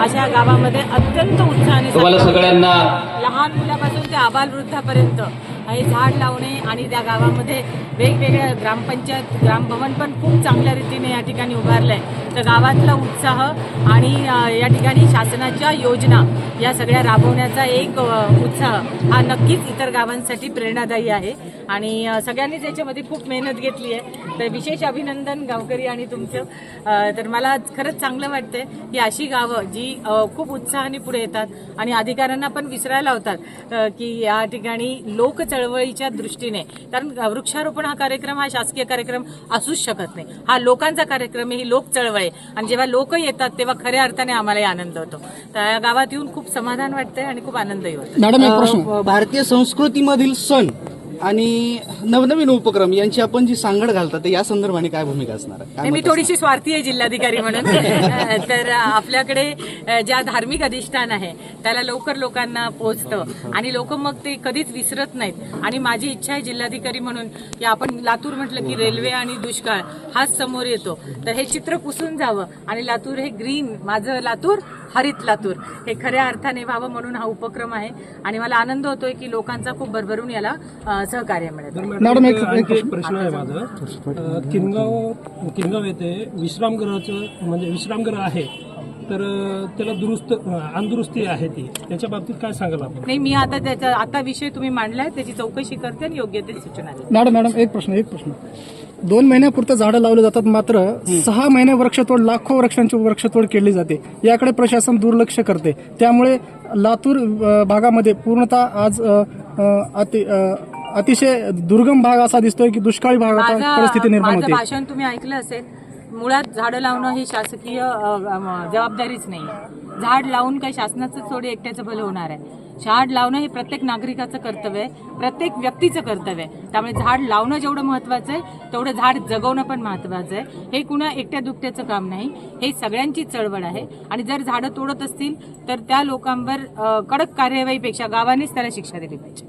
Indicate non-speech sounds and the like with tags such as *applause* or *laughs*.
अशा गावामध्ये अत्यंत उत्साहाने तुम्हाला सगळ्यांना लहान मुलापासून ते आबालवृद्धापर्यंत हे झाड लावणे आणि त्या गावामध्ये वेगवेगळ्या ग्रामपंचायत ग्रामभवन पण खूप चांगल्या रीतीने या ठिकाणी उभारलं आहे तर गावातला उत्साह आणि या ठिकाणी शासनाच्या योजना या सगळ्या राबवण्याचा एक उत्साह हा नक्कीच इतर गावांसाठी प्रेरणादायी आहे. आणि सगळ्यांनीच याच्यामध्ये खूप मेहनत घेतली आहे. तर विशेष अभिनंदन गावकरी आणि तुमचं. तर मला खरंच चांगलं वाटतंय की अशी गावं जी खूप उत्साहाने पुढे येतात आणि अधिकाऱ्यांना पण विसरायला होतात की या ठिकाणी लोक चळवळीच्या दृष्टीने. कारण वृक्षारोपण हा कार्यक्रम हा शासकीय कार्यक्रम असूच शकत नाही. हा लोकांचा कार्यक्रम आहे ही लोक चळवळ आहे. आणि जेव्हा लोक येतात तेव्हा खऱ्या अर्थाने आम्हालाही आनंद होतो. तर या गावात येऊन खूप समाधान वाटतंय आणि खूप आनंदही होतो मॅडम एक प्रश्न. अ, भारतीय संस्कृतीमधील सण आणि नवनवीन उपक्रम यांची आपण जी सांगड घालतात या संदर्भाने काय भूमिका असणार? आहे? मी थोडीशी स्वार्थी आहे जिल्हाधिकारी म्हणून. *laughs* तर आपल्याकडे ज्या धार्मिक अधिष्ठान आहे त्याला लवकर लोकांना पोहोचतं. आणि लोक मग ते कधीच विसरत नाहीत. आणि माझी इच्छा आहे जिल्हाधिकारी म्हणून की आपण लातूर म्हटलं की रेल्वे आणि दुष्काळ हाच समोर येतो. तर हे चित्र पुसून जावं. आणि लातूर हे ग्रीन माझं लातूर हरित लातूर. हे खऱ्या अर्थाने व्हावं म्हणून हा उपक्रम आहे. आणि मला आनंद होतोय की लोकांचा खूप भरभरून याला सहकार्य मिळेल मॅडम एक प्रश्न. आहे माझा. किनगाव किनगाव येथे विश्रामगृहाचं म्हणजे विश्रामगृह आहे. तर त्याला दुरुस्त अंदुरुस्ती आहे ती. त्याच्या बाबतीत काय सांगाल आपण? नाही मी आता त्याचा आता विषय तुम्ही मांडलाय त्याची चौकशी करते आणि योग्य ते सूचना मॅडम मॅडम एक प्रश्न एक प्रश्न. दोन महिन्यापुरतं झाडं लावली जातात मात्र सहा महिने वृक्षतोड लाखो वृक्षांची वृक्षतोड केली जाते. याकडे प्रशासन दुर्लक्ष करते. त्यामुळे लातूर भागामध्ये पूर्णतः आज अति अतिशय दुर्गम भाग असा दिसतोय की दुष्काळी माझा परिस्थिती निर्माण होते. भाषण तुम्ही ऐकलं असेल मुळात झाडं लावणं ही शासकीय जबाबदारीच नाही झाड लावून काही शासनाचं थोडी एकट्याचं भलं होणार आहे. झाड लावणं हे प्रत्येक नागरिकाचं कर्तव्य आहे प्रत्येक व्यक्तीचं कर्तव्य आहे. त्यामुळे झाड लावणं जेवढं महत्वाचं आहे तेवढं झाड जगवणं पण महत्वाचं आहे. हे कुणा एकट्या दुकट्याचं काम नाही हे सगळ्यांची चळवळ आहे. आणि जर झाडं तोडत असतील तर त्या लोकांवर कडक कार्यवाहीपेक्षा गावानेच त्याला शिक्षा दिली पाहिजे.